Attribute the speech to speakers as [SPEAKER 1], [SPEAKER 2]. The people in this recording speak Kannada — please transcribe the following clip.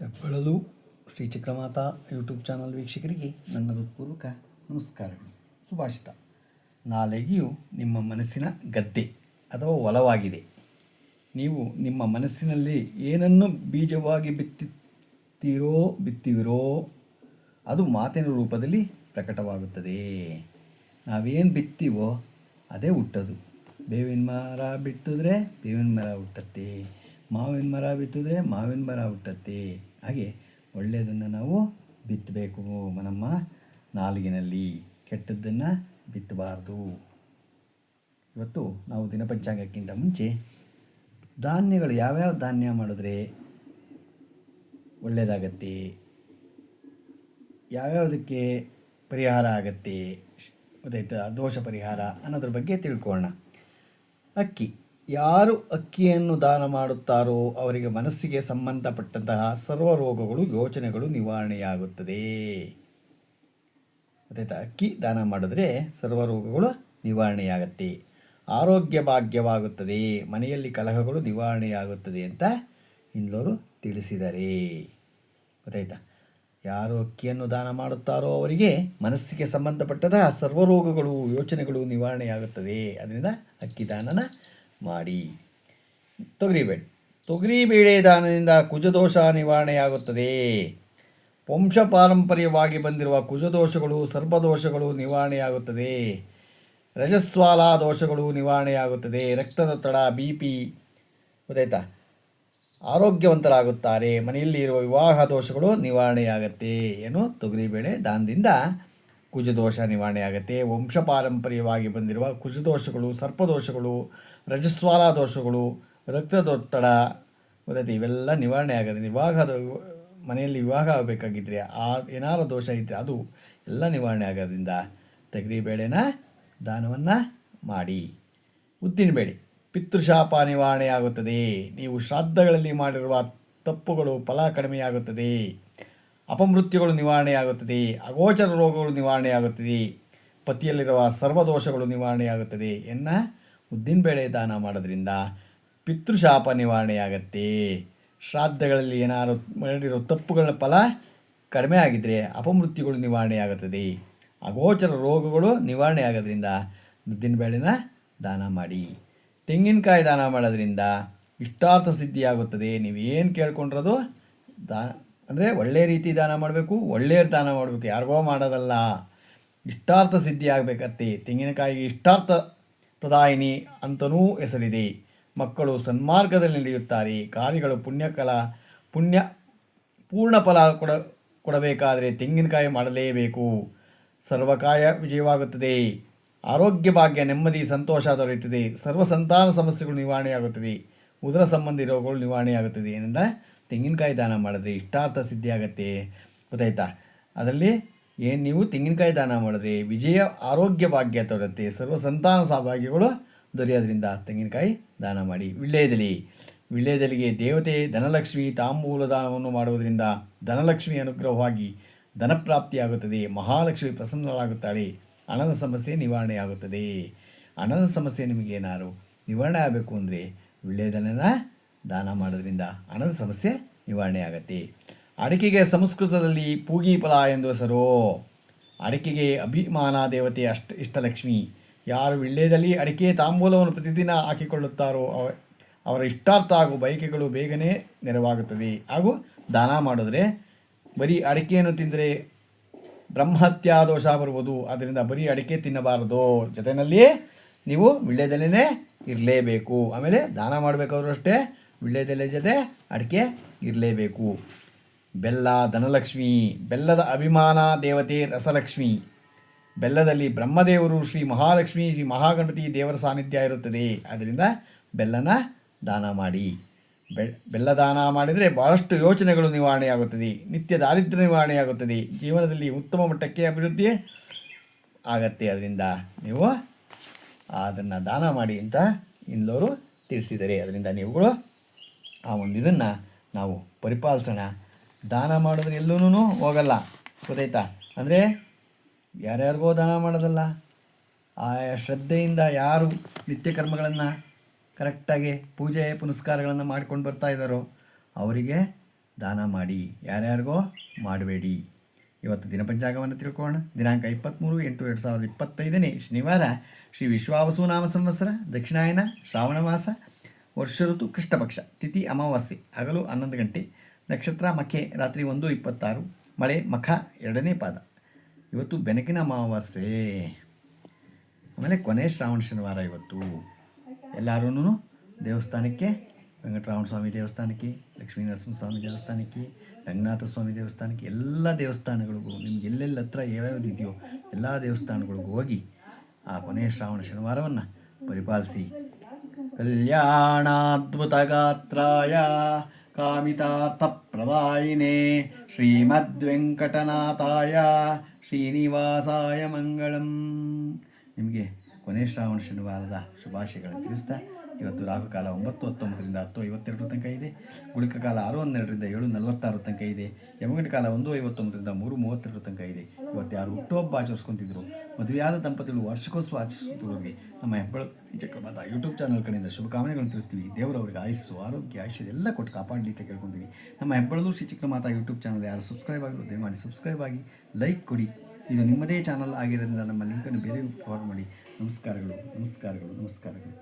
[SPEAKER 1] ಹೆಬ್ಬಳಲು ಶ್ರೀ ಚಕ್ರಮಾತಾ ಯೂಟ್ಯೂಬ್ ಚಾನಲ್ ವೀಕ್ಷಕರಿಗೆ ನನ್ನ ಹೃತ್ಪೂರ್ವಕ ನಮಸ್ಕಾರಗಳು ಸುಭಾಷಿತ. ನಾಲೆಗೆಯು ನಿಮ್ಮ ಮನಸ್ಸಿನ ಗದ್ದೆ ಅಥವಾ ಒಲವಾಗಿದೆ. ನೀವು ನಿಮ್ಮ ಮನಸ್ಸಿನಲ್ಲಿ ಏನನ್ನು ಬೀಜವಾಗಿ ಬಿತ್ತುತ್ತೀರೋ, ಬಿತ್ತಿವಿರೋ, ಅದು ಮಾತಿನ ರೂಪದಲ್ಲಿ ಪ್ರಕಟವಾಗುತ್ತದೆ. ನಾವೇನು ಬಿತ್ತೀವೋ ಅದೇ ಹುಟ್ಟೋದು. ಬೇವಿನ ಮರ ಬಿತ್ತಿದ್ರೆ ಬೇವಿನ ಮರ ಹುಟ್ಟತ್ತೆ. ಮಾವಿನ ಮರ ಬಿತ್ತಿದ್ರೆ ಮಾವಿನ ಮರ ಹುಟ್ಟತ್ತೆ. ಹಾಗೆ ಒಳ್ಳೆಯದನ್ನು ನಾವು ಬಿತ್ತಬೇಕು. ನಮ್ಮ ನಾಲಿಗೆನಲ್ಲಿ ಕೆಟ್ಟದ್ದನ್ನು ಬಿತ್ತಬಾರ್ದು. ಇವತ್ತು ನಾವು ದಿನಪಂಚಾಂಗಕ್ಕಿಂತ ಮುಂಚೆ ಧಾನ್ಯಗಳು ಯಾವ್ಯಾವ ಧಾನ್ಯ ಮಾಡಿದ್ರೆ ಒಳ್ಳೆಯದಾಗತ್ತೆ, ಯಾವ್ಯಾವುದಕ್ಕೆ ಪರಿಹಾರ ಆಗತ್ತೆ, ಗೊತ್ತಾಯ್ತಾ, ದೋಷ ಪರಿಹಾರ ಅನ್ನೋದ್ರ ಬಗ್ಗೆ ತಿಳ್ಕೊಳ್ಳೋಣ. ಅಕ್ಕಿ. ಯಾರು ಅಕ್ಕಿಯನ್ನು ದಾನ ಮಾಡುತ್ತಾರೋ ಅವರಿಗೆ ಮನಸ್ಸಿಗೆ ಸಂಬಂಧಪಟ್ಟಂತಹ ಸರ್ವ ರೋಗಗಳು, ಯೋಚನೆಗಳು ನಿವಾರಣೆಯಾಗುತ್ತದೆ. ಗೊತ್ತಾಯ್ತಾ ಅಕ್ಕಿ ದಾನ ಮಾಡಿದ್ರೆ ಸರ್ವ ರೋಗಗಳು ನಿವಾರಣೆಯಾಗತ್ತೆ. ಆರೋಗ್ಯ ಭಾಗ್ಯವಾಗುತ್ತದೆ, ಮನೆಯಲ್ಲಿ ಕಲಹಗಳು ನಿವಾರಣೆಯಾಗುತ್ತದೆ ಅಂತ ಇಂದ್ಲವರು ತಿಳಿಸಿದ್ದಾರೆ ಗೊತ್ತಾಯ್ತಾ ಯಾರು ಅಕ್ಕಿಯನ್ನು ದಾನ ಮಾಡುತ್ತಾರೋ ಅವರಿಗೆ ಮನಸ್ಸಿಗೆ ಸಂಬಂಧಪಟ್ಟದ ಸರ್ವರೋಗಗಳು ಯೋಚನೆಗಳು ನಿವಾರಣೆಯಾಗುತ್ತದೆ. ಅದರಿಂದ ಅಕ್ಕಿ ದಾನನ ಮಾಡಿ. ತೊಗರಿಬೇಳೆ ತೊಗರಿಬೇಳೆ ದಾನದಿಂದ ಕುಜದೋಷ ನಿವಾರಣೆಯಾಗುತ್ತದೆ. ವಂಶ ಪಾರಂಪರ್ಯವಾಗಿ ಬಂದಿರುವ ಕುಜದೋಷಗಳು, ಸರ್ಪದೋಷಗಳು ನಿವಾರಣೆಯಾಗುತ್ತದೆ. ರಜಸ್ವಾಲ ದೋಷಗಳು ನಿವಾರಣೆಯಾಗುತ್ತದೆ. ರಕ್ತದೊತ್ತಡ ಬಿ ಪಿ ಗೊತ್ತಾಯ್ತಾ? ಆರೋಗ್ಯವಂತರಾಗುತ್ತಾರೆ. ಮನೆಯಲ್ಲಿ ಇರುವ ವಿವಾಹ ದೋಷಗಳು ನಿವಾರಣೆಯಾಗತ್ತೆ ಏನು ತೊಗರಿಬೇಳೆ ದಾನದಿಂದ ಕುಜದೋಷ ನಿವಾರಣೆಯಾಗತ್ತೆ. ವಂಶ ಪಾರಂಪರ್ಯವಾಗಿ ಬಂದಿರುವ ಕುಜದೋಷಗಳು, ಸರ್ಪದೋಷಗಳು ರಜಸ್ವಾಲ ದೋಷಗಳು, ರಕ್ತದೊತ್ತಡ ಗೊತ್ತೈತೆ ಇವೆಲ್ಲ ನಿವಾರಣೆ ಆಗುತ್ತೆ ವಿವಾಹದ ಮನೆಯಲ್ಲಿ ವಿವಾಹ ಆಗಬೇಕಾಗಿದ್ದರೆ ಆ ಏನಾರು ದೋಷ ಇದ್ದರೆ ಅದು ಎಲ್ಲ ನಿವಾರಣೆ ಆಗೋದ್ರಿಂದ ತೊಗರಿಬೇಳೆನ ದಾನವನ್ನು ಮಾಡಿ. ಉದ್ದಿನಬೇಳೆ ಪಿತೃಶಾಪ ನಿವಾರಣೆಯಾಗುತ್ತದೆ ನೀವು ಶ್ರಾದ್ದಗಳಲ್ಲಿ ಮಾಡಿರುವ ತಪ್ಪುಗಳು ಫಲ ಕಡಿಮೆಯಾಗುತ್ತದೆ. ಅಪಮೃತ್ಯುಗಳು ನಿವಾರಣೆಯಾಗುತ್ತದೆ ಅಗೋಚರ ರೋಗಗಳು ನಿವಾರಣೆಯಾಗುತ್ತದೆ ಪತಿಯಲ್ಲಿರುವ ಸರ್ವದೋಷಗಳು ನಿವಾರಣೆಯಾಗುತ್ತದೆ ಎನ್ನ ಉದ್ದಿನಬೇಳೆ ದಾನ ಮಾಡೋದ್ರಿಂದ ಪಿತೃಶಾಪ ನಿವಾರಣೆಯಾಗತ್ತೆ. ಶ್ರಾದ್ದಗಳಲ್ಲಿ ಏನಾದರೂ ಮಾಡಿರೋ ತಪ್ಪುಗಳ ಫಲ ಕಡಿಮೆ ಆಗಿದ್ದರೆ ಅಪಮೃತ್ಯುಗಳು ನಿವಾರಣೆಯಾಗುತ್ತದೆ. ಅಗೋಚರ ರೋಗಗಳು ನಿವಾರಣೆ ಆಗೋದ್ರಿಂದ ಉದ್ದಿನಬೇಳೆನ ದಾನ ಮಾಡಿ. ತೆಂಗಿನಕಾಯಿ ದಾನ ಮಾಡೋದ್ರಿಂದ ಇಷ್ಟಾರ್ಥ ಸಿದ್ಧಿಯಾಗುತ್ತದೆ. ನೀವೇನು ಕೇಳ್ಕೊಂಡಿರೋದು? ದಾ, ಅಂದರೆ ಒಳ್ಳೆಯ ರೀತಿ ದಾನ ಮಾಡಬೇಕು ಒಳ್ಳೆಯ ದಾನ ಮಾಡಬೇಕು, ಯಾರಿಗೋ ಮಾಡೋದಲ್ಲ. ಇಷ್ಟಾರ್ಥ ಸಿದ್ಧಿ ಆಗಬೇಕತ್ತೆ ತೆಂಗಿನಕಾಯಿಗೆ ಇಷ್ಟಾರ್ಥ ಪ್ರದಾಯಿನಿ ಅಂತನೂ ಹೆಸರಿದೆ. ಮಕ್ಕಳು ಸನ್ಮಾರ್ಗದಲ್ಲಿ ನಡೆಯುತ್ತಾರೆ. ಕಾರ್ಯಗಳು ಪುಣ್ಯಕಲ, ಪುಣ್ಯ, ಪೂರ್ಣ ಫಲ ಕೊಡ, ಕೊಡಬೇಕಾದರೆ ತೆಂಗಿನಕಾಯಿ ಮಾಡಲೇಬೇಕು. ಸರ್ವಕಾಯ ವಿಜಯವಾಗುತ್ತದೆ. ಆರೋಗ್ಯ ಭಾಗ್ಯ, ನೆಮ್ಮದಿ, ಸಂತೋಷ ದೊರೆಯುತ್ತದೆ. ಸರ್ವ ಸಂತಾನ ಸಮಸ್ಯೆಗಳು ನಿವಾರಣೆಯಾಗುತ್ತದೆ. ಉದರ ಸಂಬಂಧಿ ರೋಗಗಳು ನಿವಾರಣೆಯಾಗುತ್ತದೆ. ಏನಿಂದ ತೆಂಗಿನಕಾಯಿ ದಾನ ಮಾಡಿದ್ರೆ ಇಷ್ಟಾರ್ಥ ಸಿದ್ಧಿಯಾಗತ್ತೆ. ಗೊತ್ತಾಯ್ತಾ? ಅದರಲ್ಲಿ ಏನು ನೀವು ತೆಂಗಿನಕಾಯಿ ದಾನ ಮಾಡಿದ್ರೆ ವಿಜಯ ಆರೋಗ್ಯ ಭಾಗ್ಯ ದೊರೆಯುತ್ತೆ ಸರ್ವ ಸಂತಾನ ಸೌಭಾಗ್ಯಗಳು ದೊರೆಯೋದ್ರಿಂದ ತೆಂಗಿನಕಾಯಿ ದಾನ ಮಾಡಿ. ವಿಳ್ಳೆದೆಲೆ ವಿಳ್ಳೆದೆಲೆಗೆ ದೇವತೆ ಧನಲಕ್ಷ್ಮಿ ತಾಂಬೂಲ ದಾನವನ್ನು ಮಾಡುವುದರಿಂದ ಧನಲಕ್ಷ್ಮಿ ಅನುಗ್ರಹವಾಗಿ ಧನಪ್ರಾಪ್ತಿಯಾಗುತ್ತದೆ. ಮಹಾಲಕ್ಷ್ಮಿ ಪ್ರಸನ್ನಳಾಗುತ್ತಾಳೆ. ಹಣದ ಸಮಸ್ಯೆ ನಿವಾರಣೆಯಾಗುತ್ತದೆ. ಹಣದ ಸಮಸ್ಯೆ ನಿಮಗೇನಾರು ನಿವಾರಣೆ ಆಗಬೇಕು ಅಂದರೆ ವಿಳ್ಳೆದೆಲೆನ ದಾನ ಮಾಡೋದ್ರಿಂದ ಹಣದ ಸಮಸ್ಯೆ ನಿವಾರಣೆ ಆಗುತ್ತೆ ಅಡಿಕೆಗೆ ಸಂಸ್ಕೃತದಲ್ಲಿ ಪೂಗಿ ಫಲ ಎಂದು ಹೆಸರು. ಅಡಿಕೆಗೆ ಅಭಿಮಾನ ದೇವತೆ ಅಷ್ಟ ಇಷ್ಟಲಕ್ಷ್ಮಿ. ಯಾರು ವಿಳ್ಯದಲ್ಲಿ ಅಡಿಕೆ ತಾಂಬೂಲವನ್ನು ಪ್ರತಿದಿನ ಹಾಕಿಕೊಳ್ಳುತ್ತಾರೋ ಅವ, ಅವರ ಇಷ್ಟಾರ್ಥ ಹಾಗೂ ಬಯಕೆಗಳು ಬೇಗನೆ ನೆರವಾಗುತ್ತದೆ. ಹಾಗೂ ದಾನ ಮಾಡಿದ್ರೆ ಬರೀ ಅಡಿಕೆಯನ್ನು ತಿಂದರೆ ಬ್ರಹ್ಮಹತ್ಯಾ ದೋಷ ಬರುವುದು. ಅದರಿಂದ ಬರೀ ಅಡಿಕೆ ತಿನ್ನಬಾರದು. ಜೊತೆಯಲ್ಲಿಯೇ ನೀವು ವಿಳ್ಳೆದಲ್ಲೇ ಇರಲೇಬೇಕು. ಆಮೇಲೆ ದಾನ ಮಾಡಬೇಕಾದ್ರೂ ಅಷ್ಟೇ ವಿಳ್ಳೆದೆಲೆ ಜೊತೆ ಅಡಿಕೆ ಇರಲೇಬೇಕು. ಬೆಲ್ಲ ಧನಲಕ್ಷ್ಮಿ, ಬೆಲ್ಲದ ಅಭಿಮಾನ ದೇವತೆ ರಸಲಕ್ಷ್ಮಿ. ಬೆಲ್ಲದಲ್ಲಿ ಬ್ರಹ್ಮದೇವರು ಶ್ರೀ ಮಹಾಲಕ್ಷ್ಮಿ, ಶ್ರೀ ಮಹಾಗಣಪತಿ ದೇವರ ಸಾನ್ನಿಧ್ಯ ಇರುತ್ತದೆ. ಅದರಿಂದ ಬೆಲ್ಲನ ದಾನ ಮಾಡಿ. ಬೆಲ್ಲ ದಾನ ಮಾಡಿದರೆ ಭಾಳಷ್ಟು ಯೋಚನೆಗಳು ನಿವಾರಣೆಯಾಗುತ್ತದೆ. ನಿತ್ಯ ದಾರಿದ್ರ್ಯ ನಿವಾರಣೆಯಾಗುತ್ತದೆ. ಜೀವನದಲ್ಲಿ ಉತ್ತಮ ಮಟ್ಟಕ್ಕೆ ಅಭಿವೃದ್ಧಿ ಆಗತ್ತೆ. ಅದರಿಂದ ನೀವು ಅದನ್ನು ದಾನ ಮಾಡಿ ಅಂತ ಇಂದವರು ತಿಳಿಸಿದರೆ, ಅದರಿಂದ ನೀವುಗಳು ಆ ಒಂದು ಇದನ್ನು ನಾವು ಪರಿಪಾಲಿಸೋಣ. ದಾನ ಮಾಡಿದ್ರೆ ಎಲ್ಲೂ ಹೋಗಲ್ಲ. ಗೊತ್ತಾಯ್ತಾ? ಅಂದರೆ ಯಾರ್ಯಾರಿಗೋ ದಾನ ಮಾಡೋದಲ್ಲ. ಆ ಶ್ರದ್ಧೆಯಿಂದ ಯಾರು ನಿತ್ಯ ಕರ್ಮಗಳನ್ನು ಕರೆಕ್ಟಾಗಿ ಪೂಜೆ ಪುನಸ್ಕಾರಗಳನ್ನು ಮಾಡ್ಕೊಂಡು ಬರ್ತಾ ಇದ್ದಾರೋ ಅವರಿಗೆ ದಾನ ಮಾಡಿ. ಯಾರ್ಯಾರಿಗೋ ಮಾಡಬೇಡಿ. ಇವತ್ತು ದಿನಪಂಚಾಂಗವನ್ನು ತಿಳ್ಕೋಣ ದಿನಾಂಕ ಇಪ್ಪತ್ತ್ಮೂರು ಎಂಟು ಎರಡು ಸಾವಿರದ ಇಪ್ಪತ್ತೈದನೇ ಶನಿವಾರ ಶ್ರೀ ವಿಶ್ವಾವಸು ನಾಮ ಸಂವತ್ಸರ, ದಕ್ಷಿಣಾಯನ ಶ್ರಾವಣ ಮಾಸ, ವರ್ಷ ಋತು ಕೃಷ್ಣಪಕ್ಷ, ತಿಥಿ ಅಮಾವಾಸ್ಯೆ, ಹಗಲು ಹನ್ನೊಂದು ಗಂಟೆ. ನಕ್ಷತ್ರ ಮಖೆ ರಾತ್ರಿ ಒಂದು ಇಪ್ಪತ್ತಾರು, ಮಳೆ ಮಖ ಎರಡನೇ ಪಾದ. ಇವತ್ತು ಬೆನಕಿನ ಅಮಾವಾಸ್ಯೆ. ಆಮೇಲೆ ಕೊನೆ ಶ್ರಾವಣ ಶನಿವಾರ ಇವತ್ತು. ಎಲ್ಲರೂ ದೇವಸ್ಥಾನಕ್ಕೆ ವೆಂಕಟರಮಣ ಸ್ವಾಮಿ ದೇವಸ್ಥಾನಕ್ಕೆ, ಲಕ್ಷ್ಮೀ ನರಸಿಂಹಸ್ವಾಮಿ ದೇವಸ್ಥಾನಕ್ಕೆ, ರಂಗನಾಥ ಸ್ವಾಮಿ ದೇವಸ್ಥಾನಕ್ಕೆ, ಎಲ್ಲ ದೇವಸ್ಥಾನಗಳಿಗೂ, ನಿಮ್ಗೆ ಎಲ್ಲೆಲ್ಲ ಹತ್ರ ಯಾವ್ಯಾವ್ದು ಇದೆಯೋ ಎಲ್ಲ ದೇವಸ್ಥಾನಗಳಿಗೂ ಹೋಗಿ ಆ ಕೊನೆಯ ಶ್ರಾವಣ ಶನಿವಾರವನ್ನು ಪರಿಪಾಲಿಸಿ. ಕಲ್ಯಾಣಾದ್ಭುತಗಾತ್ರಾಯ. ಕಾಮಿತಾರ್ಥಪ್ರದಾಯಿನೇ ಶ್ರೀಮದ್ವೆಂಕಟನಾಥಾಯ ಶ್ರೀನಿವಾಸಾಯ ಮಂಗಳಂ. ನಿಮಗೆ ಕೊನೆ ಶ್ರಾವಣ ಶನಿವಾರದ ಶುಭಾಶಯಗಳನ್ನು ತಿಳಿಸ್ತಾ ಇವತ್ತು ರಾಹುಕಾಲ ಒಂಬತ್ತು ಹತ್ತೊಂಬತ್ತರಿಂದ ಹತ್ತು ಐವತ್ತೆರಡರ ತನಕ ಇದೆ. ಗುಳಿಕ ಕಾಲ ಆರು ಹನ್ನೆರಡರಿಂದ ಏಳು ನಲವತ್ತಾರು ತನಕ ಇದೆ. ಯಮಗಂಟ ಕಾಲ ಒಂದು ಐವತ್ತೊಂಬತ್ತರಿಂದ ಮೂರು ಮೂವತ್ತೆರಡು ತನಕ ಇದೆ. ಇವತ್ತು ಯಾರು ಹುಟ್ಟುಹಬ್ಬ ಆಚರಿಸ್ಕೊತಿದ್ರು, ಮದುವೆಯಾದ ದಂಪತಿಗಳು ವರ್ಷಕ್ಕೋಸ್ಕರ ಆಚರಿಸುತ್ತಿರುವವರಿಗೆ ನಮ್ಮ ಹೆಬ್ಬಳ ಚಕ್ರಮಾತ ಯೂಟ್ಯೂಬ್ ಚಾನಲ್ ಕಡೆಯಿಂದ ಶುಭಕಾಮನೆಗಳನ್ನು ತಿಳಿಸ್ತೀವಿ. ದೇವರವರಿಗೆ ಆಯಸ್ಸು, ಆರೋಗ್ಯ, ಆಯುಷ್ಯ ಎಲ್ಲ ಕೊಟ್ಟು ಕಾಪಾಡಲಿ ಅಂತ ಕೇಳ್ಕೊತೀವಿ. ನಮ್ಮ ಹೆಬ್ಬಳದು ಶ್ರೀ ಚಕ್ರಮಾತ ಯೂಟ್ಯೂಬ್ ಚಾನಲ್ ಯಾರು ಸಬ್ಸ್ಕ್ರೈಬ್ ಆಗಿರೋ ದಯಮಾಡಿ ಸಬ್ಸ್ಕ್ರೈಬ್ ಆಗಿ ಲೈಕ್ ಕೊಡಿ. ಇದು ನಿಮ್ಮದೇ ಚಾನಲ್ ಆಗಿರೋದ್ರಿಂದ ನಮ್ಮ ಲಿಂಕನ್ನು ಬೇರೆ ಫಾರ್ವರ್ಡ್ ಮಾಡಿ. ನಮಸ್ಕಾರಗಳು ನಮಸ್ಕಾರಗಳು ನಮಸ್ಕಾರಗಳು.